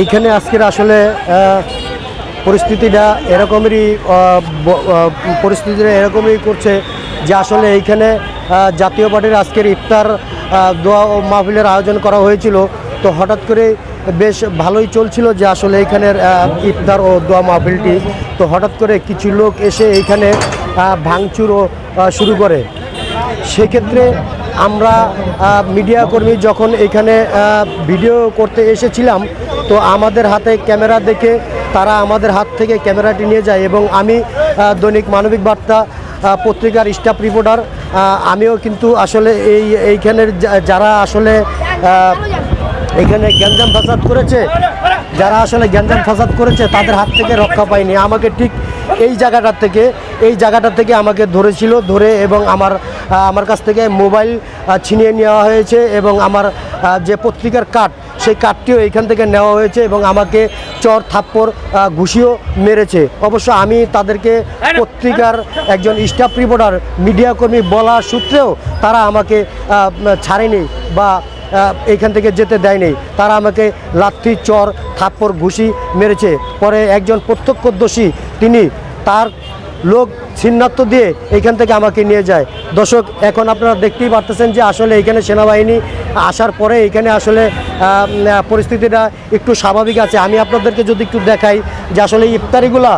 এইখানে আজকের আসলে পরিস্থিতিটা এরকমেরই পরিস্থিতিটা এরকমই করছে যে আসলে এইখানে জাতীয় পার্টির আজকের ইফতার দোয়া ও মাহফিলের আয়োজন করা হয়েছিল। তো হঠাৎ করে বেশ ভালোই চলছিল যে আসলে এইখানের ইফতার ও দোয়া মাহফিলটি। তো হঠাৎ করে কিছু লোক এসে এইখানে ভাঙচুরও শুরু করে। সেক্ষেত্রে আমরা মিডিয়া কর্মী যখন এখানে ভিডিও করতে এসেছিলাম, তো আমাদের হাতে ক্যামেরা দেখে তারা আমাদের হাত থেকে ক্যামেরাটি নিয়ে যায় এবং আমি দৈনিক মানবিক বার্তা পত্রিকার স্টাফ রিপোর্টার আমিও কিন্তু আসলে এই, এইখানের যারা আসলে এখানে গ্যাঞ্জাম ফাসাদ করেছে, যারা আসলে গ্যাঞ্জাম ফাসাদ করেছে, তাদের হাত থেকে রক্ষা পায়নি আমাকে ঠিক এই জায়গাটার থেকে, এই জায়গাটা থেকে আমাকে ধরেছিল, ধরে এবং আমার আমার কাছ থেকে মোবাইল ছিনিয়ে নেওয়া হয়েছে এবং আমার যে পত্রিকার কার্ড, সেই কার্ডটিও এইখান থেকে নেওয়া হয়েছে এবং আমাকে চর থাপ্পড় ঘুষিও মেরেছে। অবশ্য আমি তাদেরকে পত্রিকার একজন স্টাফ রিপোর্টার মিডিয়া কর্মী বলা সূত্রেও তারা আমাকে ছাড়েনি বা এইখান থেকে যেতে দেয়নি। তারা আমাকে লাথি, চর, থাপ্পড়, ঘুষি মেরেছে। পরে একজন প্রত্যক্ষদর্শী তিনি তার লোক ছিন্নাত্ম দিয়ে এইখান থেকে আমাকে নিয়ে যায়। দর্শক, এখন আপনারা দেখতেই পারতেছেন যে আসলে এখানে সেনাবাহিনী আসার পরে এখানে আসলে পরিস্থিতিটা একটু স্বাভাবিক আছে। আমি আপনাদেরকে যদি একটু দেখাই যে আসলে ইফতারিগুলা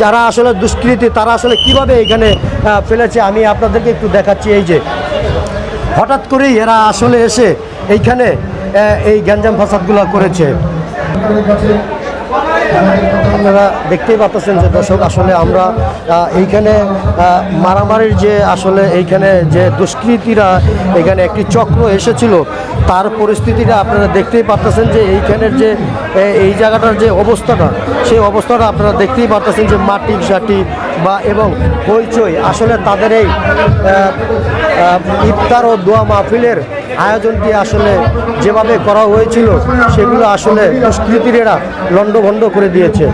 যারা আসলে দুষ্কৃতি, তারা আসলে কীভাবে এখানে ফেলেছে, আমি আপনাদেরকে একটু দেখাচ্ছি। এই যে, হঠাৎ করেই এরা আসলে এসে এইখানে এই গ্যাঞ্জাম ফাসাদগুলো করেছে। আপনারা দেখতেই পাচ্ছেন যে দর্শক, আসলে আমরা এইখানে মারামারির যে আসলে এইখানে যে দুষ্কৃতীরা এখানে একটি চক্র এসেছিল, তার পরিস্থিতিটা আপনারা দেখতেই পাচ্ছেন যে এইখানের যে এই জায়গাটার যে অবস্থাটা, সেই অবস্থাটা আপনারা দেখতেই পাচ্ছেন যে মাটি সাটি বা এবং হইচই। আসলে তাদের এই ইফতার ও দোয়া মাহফিলের আয়োজনটি আসলে যেভাবে করা হয়েছিল সেগুলো আসলে এরা লণ্ডভণ্ড করে দিয়েছে।